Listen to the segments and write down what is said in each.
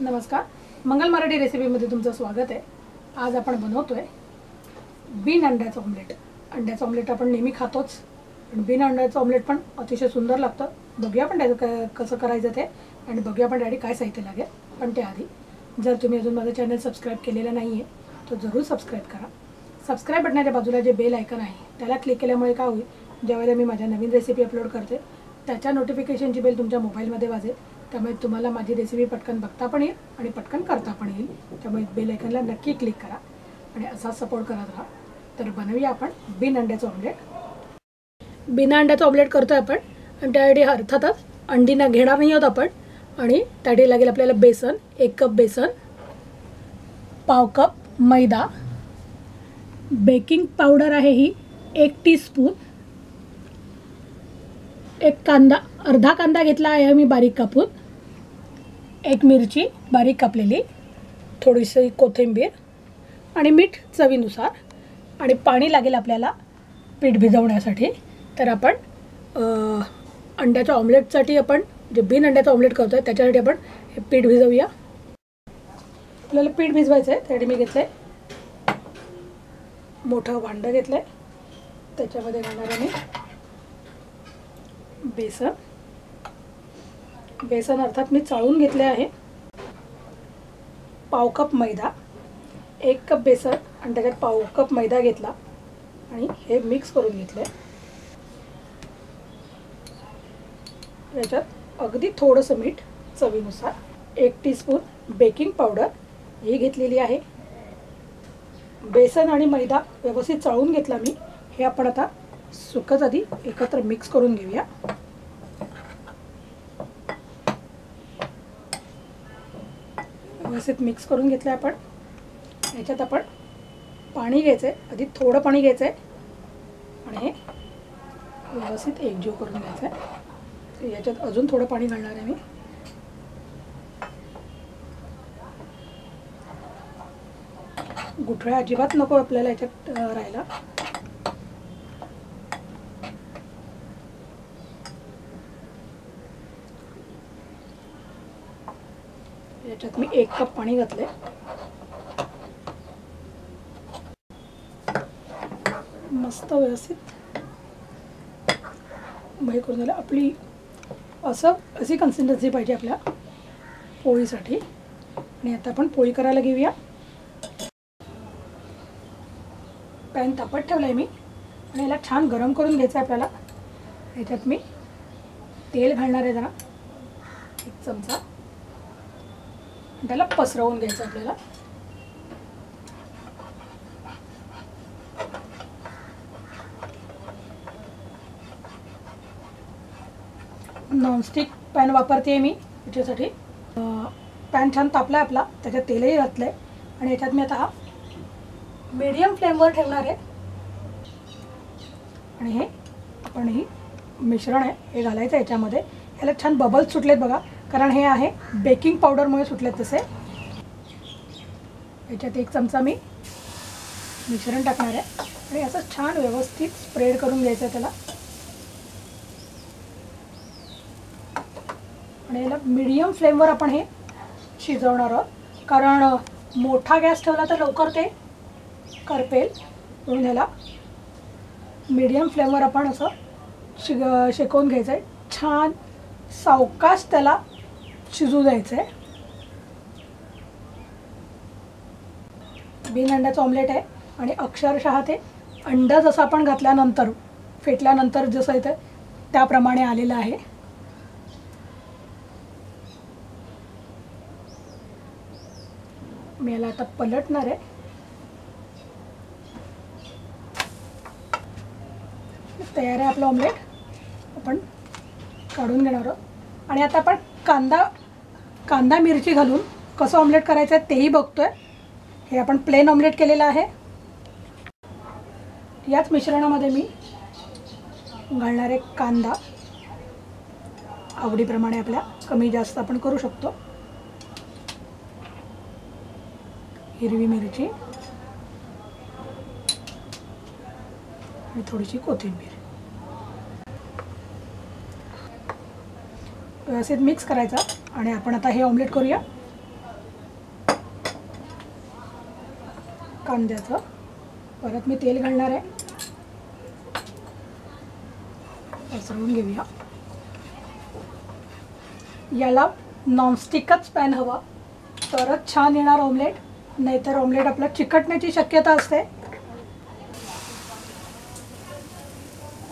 नमस्कार. मंगल मराठी रेसिपीमध्ये तुमचं स्वागत आहे. आज आपण बनवतोय बिन अंड्याचं ऑमलेट अंड्याचं ऑमलेट आपण नेहमी खातोच. पण बिन अंड्याचं ऑमलेट पण अतिशय सुंदर लागतं. बघूया पण त्याचं क कसं करायचं ते आणि बघूया पण डॅडी काय साहित्य लागेल. पण त्याआधी जर तुम्ही अजून माझं चॅनल सबस्क्राईब केलेलं नाही आहे तर जरूर सबस्क्राईब करा. सबस्क्राईब बटनाच्या बाजूला जे बेल ऐकन आहे त्याला क्लिक केल्यामुळे काय होईल? ज्यावेळेला मी माझ्या नवीन रेसिपी अपलोड करते त्याच्या नोटिफिकेशनची बेल तुमच्या मोबाईलमध्ये वाजेल. त्यामुळे तुम्हाला माझी रेसिपी पटकन बघता पण येईल आणि पटकन करता पण येईल. त्यामुळे बेल आयकनला नक्की क्लिक करा आणि असा सपोर्ट करत राहा. तर बनवूया आपण बिन अंड्याचं ऑमलेट बिना अंड्याचं ऑमलेट करतो आहे आपण आणि त्यासाठी अर्थातच अंडीना घेणार नाही आहोत आपण. आणि त्यासाठी लागेल आपल्याला बेसन एक कप बेसन पाव कप मैदा. बेकिंग पावडर आहे ही एक टीस्पून एक कांदा अर्धा कांदा घेतला आहे मी बारीक कापून. एक मिरची बारीक कापलेली थोडीशी कोथिंबीर आणि मीठ चवीनुसार. आणि पाणी लागेल आपल्याला पीठ भिजवण्यासाठी. तर आपण अंड्याच्या ऑमलेटसाठी आपण जे बिन अंड्याचं ऑमलेट करतो आहे त्याच्यासाठी आपण हे पीठ भिजवूया. आपल्याला पीठ भिजवायचं आहे त्यासाठी मी घेतलं आहे मोठं भांडं घेतलं आहे त्याच्यामध्ये घालणार आहे मी. बेसन. बेसन अर्थात मी चाळून घेतले आहे. पाव कप मैदा. एक कप बेसन आणि त्याच्यात पाव कप मैदा घेतला. आणि हे मिक्स करून घेतले याच्यात अगदी थोडंसं मीठ चवीनुसार. एक टीस्पून बेकिंग पावडर ही घेतलेली आहे. बेसन आणि मैदा व्यवस्थित चाळून घेतला मी. हे आपण आता सुकच आधी एकत्र मिक्स करून घेऊया. व्यवस्थित मिक्स करून घेतलं आपण. याच्यात आपण पाणी घ्यायचं आहे आधी थोडं पाणी घ्यायचं आहे आणि हे व्यवस्थित एकजीव करून घ्यायचं आहे याच्यात अजून थोडं पाणी घालणार आहे मी. गुठळ्या अजिबात नको आपल्याला याच्यात राहायला. याच्यात मी एक कप पाणी घातले मस्त व्यवस्थित. हे करून झालं. आपली असं अशी कन्सिस्टन्सी पाहिजे आपल्या पोळीसाठी. आणि आता आपण पोळी करायला घेऊया. पॅन तापत ठेवला आहे मी. आणि याला छान गरम करून घ्यायचं आहे आपल्याला. याच्यात मी तेल घालणार आहे जरा. एक चमचा. त्याला पसरवून घ्यायचं आपल्याला. नॉनस्टिक पॅन वापरते मी याच्यासाठी पॅन छान तापला आहे आपला त्याच्यात तेलही घातलं आहे आणि याच्यात मी आता हा मीडियम फ्लेमवर ठेवणार आहे. आणि हे आपण ही मिश्रण आहे हे घालायचं याच्यामध्ये. याला छान बबल्स सुटलेत बघा. कारण हे आहे बेकिंग पावडरमुळे सुटलेत तसे. याच्यात एक चमचा मी मिश्रण टाकणार आहे. आणि असं छान व्यवस्थित स्प्रेड करून घ्यायचं आहे त्याला. आणि याला मीडियम फ्लेमवर आपण हे शिजवणार आहोत. कारण मोठा गॅस ठेवला तर लवकर ते करपेल. म्हणून ह्याला मीडियम फ्लेमवर आपण असं शिग शेकवून घ्यायचं आहे. छान सावकाश त्याला शिजू द्यायचं आहे बिन अंड्याचं ऑमलेट आहे आणि अक्षरशः ते अंडा जसं आपण घातल्यानंतर फेटल्यानंतर जसं येतं त्याप्रमाणे आलेलं आहे. मी याला आता पलटणार आहे. तयार आहे आपलं ऑमलेट आपण काढून घेणार आहोत. आणि आता आपण कांदा कांदा मिरची घालून कसं ऑमलेट करायचं आहे तेही बघतो आहे हे आपण प्लेन ऑमलेट केलेलं आहे. याच मिश्रणामध्ये मी घालणार आहे कांदा आवडीप्रमाणे आपल्या कमी जास्त आपण करू शकतो. हिरवी मिरची आणि थोडीशी कोथिंबीर. व्यवस्थित मिक्स करायचा आणि आपण आता हे ऑमलेट करूया. कांद्याचं परत मी तेल घालणार आहे. पसरवून घेऊया. याला नॉनस्टिकच पॅन हवा. तरच छान येणार ऑमलेट नाहीतर ऑमलेट आपलं चिकटण्याची शक्यता असते.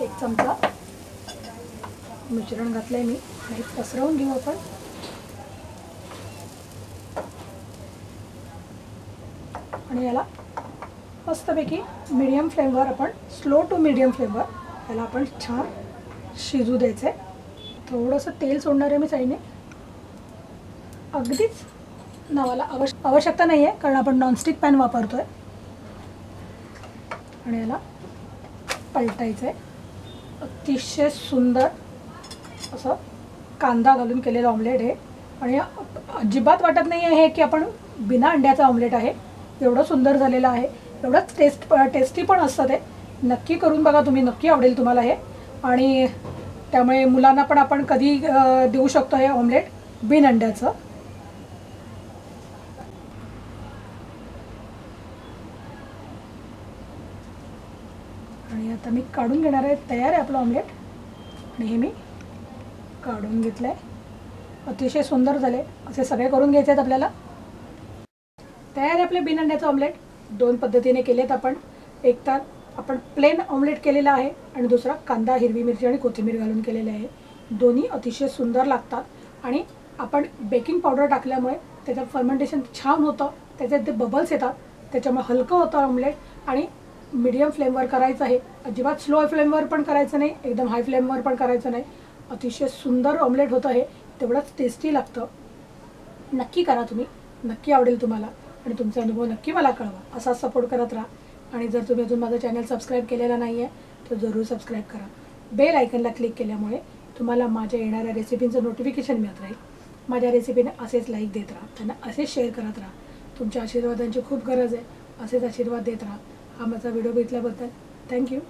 एक चमचा. मिश्रण घातलंय मी. हे पसरवून घेऊ आपण. आणि याला मस्तपैकी मीडियम फ्लेमवर आपण स्लो टू मीडियम फ्लेमवर याला आपण छान शिजू द्यायचं आहे थोडंसं तेल सोडणार आहे मी साईडने अगदीच नावाला आवश्यक आवश्यकता नाही आहे कारण आपण नॉनस्टिक पॅन वापरतो आहे आणि याला पलटायचं आहे अतिशय सुंदर असं कांदा घालून केलेलं ऑमलेट आहे. आणि अजिबात वाटत नाही आहे की आपण बिना अंड्याचं ऑमलेट आहे. एवढं सुंदर झालेलं आहे. एवढंच टेस्ट टेस्टी पण असतं ते. नक्की करून बघा तुम्ही. नक्की आवडेल तुम्हाला हे. आणि त्यामुळे मुलांना पण आपण कधी देऊ शकतो हे ऑमलेट बिन अंड्याचं. आणि आता मी काढून घेणार आहे. तयार आहे आपलं ऑमलेट आणि हे मी काढून घेतलं आहे अतिशय सुंदर झाले. असे सगळे करून घ्यायचे आहेत आपल्याला. तयार आहे आपले बिन अंड्याचं ऑमलेट दोन पद्धतीने केलेत आपण. एक तर आपण प्लेन ऑमलेट केलेला आहे आणि दुसरा कांदा हिरवी मिरची आणि कोथिंबीर घालून केलेले आहे. दोन्ही अतिशय सुंदर लागतात. आणि आपण बेकिंग पावडर टाकल्यामुळे त्याचं फर्मेंटेशन छान होतं. त्याच्यात ते बबल्स येतात त्याच्यामुळे हलकं होतं ऑमलेट आणि मीडियम फ्लेमवर करायचं आहे. अजिबात स्लो फ्लेमवर पण करायचं नाही. एकदम हाय फ्लेमवर पण करायचं नाही. अतिशय सुंदर ऑमलेट होतं हे. तेवढंच टेस्टी लागतं. नक्की करा तुम्ही. नक्की आवडेल तुम्हाला. आणि तुमचा अनुभव नक्की मला कळवा. असाच सपोर्ट करत राहा. आणि जर तुम्ही अजून माझं चॅनल सबस्क्राईब केलेलं नाही आहे तर जरूर सबस्क्राईब करा. बेल आयकनला क्लिक केल्यामुळे तुम्हाला माझ्या येणाऱ्या रेसिपींचं नोटिफिकेशन मिळत राहील. माझ्या रेसिपीने असेच लाईक देत राहा. त्यांना असेच शेअर करत राहा. तुमच्या आशीर्वादांची खूप गरज आहे. असेच आशीर्वाद देत राहा. हा माझा व्हिडिओ घेतल्याबद्दल थँक्यू